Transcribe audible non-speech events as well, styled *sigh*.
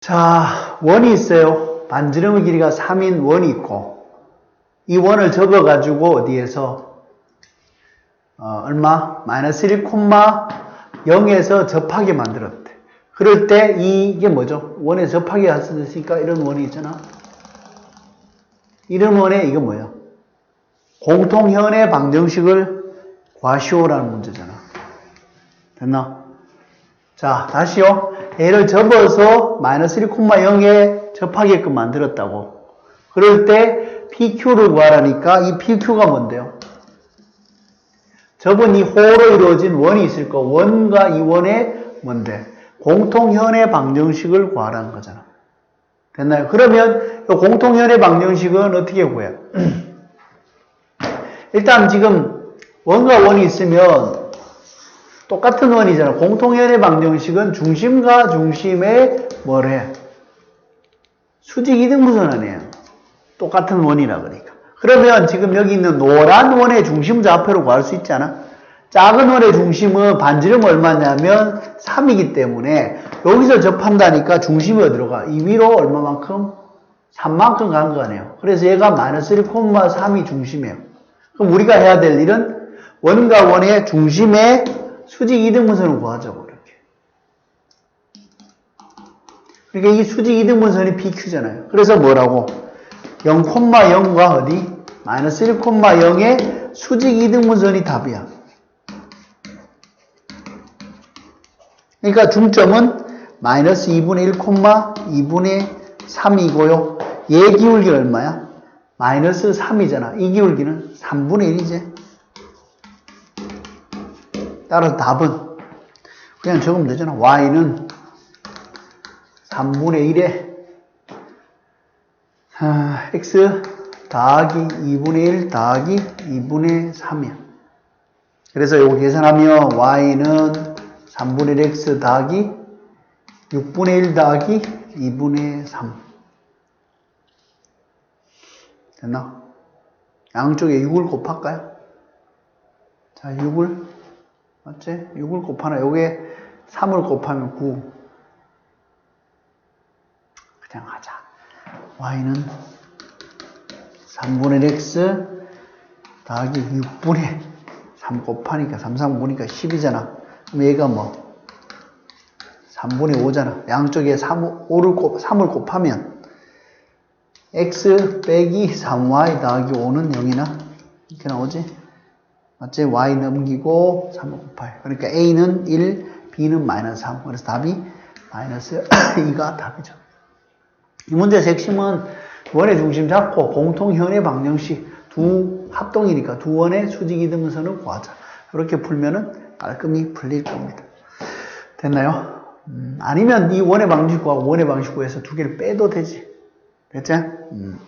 자, 원이 있어요. 반지름의 길이가 3인 원이 있고, 이 원을 접어가지고 어디에서, 어, 얼마? 마이너스 1,0에서 접하게 만들었대. 그럴 때 이게 뭐죠? 원에 접하게 했으니까 이런 원이 있잖아. 이런 원에 이거 뭐야? 공통현의 방정식을 과시오라는 문제잖아. 됐나? 자, 다시요. 얘를 접어서 마이너스 1,0에 접하게끔 만들었다고. 그럴 때 PQ를 구하라니까 이 PQ가 뭔데요? 접은 이 호로 이루어진 원이 있을 거. 원과 이 원의 뭔데? 공통현의 방정식을 구하라는 거잖아. 됐나요? 그러면 이 공통현의 방정식은 어떻게 구해요? *clears throat* 일단 지금 원과 원이 있으면 똑같은 원이잖아. 공통현의 방정식은 중심과 중심의 뭐래? 수직 이등분선 아니에요. 똑같은 원이라 그러니까. 그러면 지금 여기 있는 노란 원의 중심 좌표로 구할 수 있잖아. 작은 원의 중심은 반지름 얼마냐면 3이기 때문에 여기서 접한다니까 중심이 어디로 가? 이 위로 얼마만큼? 3만큼 간거 아니에요. 그래서 얘가 마이너스 1,3이 중심이에요. 그럼 우리가 해야 될 일은 원과 원의 중심의 수직 이등분선을 구하자고 이렇게. 그러니까 이 수직 이등분선이 PQ잖아요. 그래서 뭐라고? 0,0과 어디? 마이너스 1,0의 수직 이등분선이 답이야. 그러니까 중점은 마이너스 2분의 1, 2분의 3이고요. 얘 기울기 얼마야? 마이너스 3이잖아. 이 기울기는 3분의 1이지. 따라서 답은 그냥 적으면 되잖아. y는 3분의 1에 아, x 더하기 2분의 1 더하기 2분의 3이야. 그래서 이거 계산하면 y는 3분의 1 x 더하기 6분의 1 더하기 2분의 3 됐나? 양쪽에 6을 곱할까요? 자, 6을 맞지? 6을 곱하나 요게 3을 곱하면 9 그냥 하자. y는 3분의 x 더하기 6분의 3 곱하니까 3, 3 보니까 10이잖아. 그럼 얘가 뭐? 3분의 5잖아. 양쪽에 3, 5를 곱, 3을 곱하면 x 빼기 3y 더하기 5는 0이나? 이렇게 나오지 맞지? y 넘기고 3을 곱해요 그러니까 a는 1 b는 마이너스 3 그래서 답이 마이너스 *coughs* 2가 답이죠 이 문제의 핵심은 원의 중심 잡고 공통 현의 방정식 두 합동이니까 두 원의 수직 이등분선을 구하자. 이렇게 풀면은 깔끔히 풀릴 겁니다. 됐나요? 음, 아니면 이 원의 방식 구하고 원의 방식 구해서 두 개를 빼도 되지. 됐죠? 음.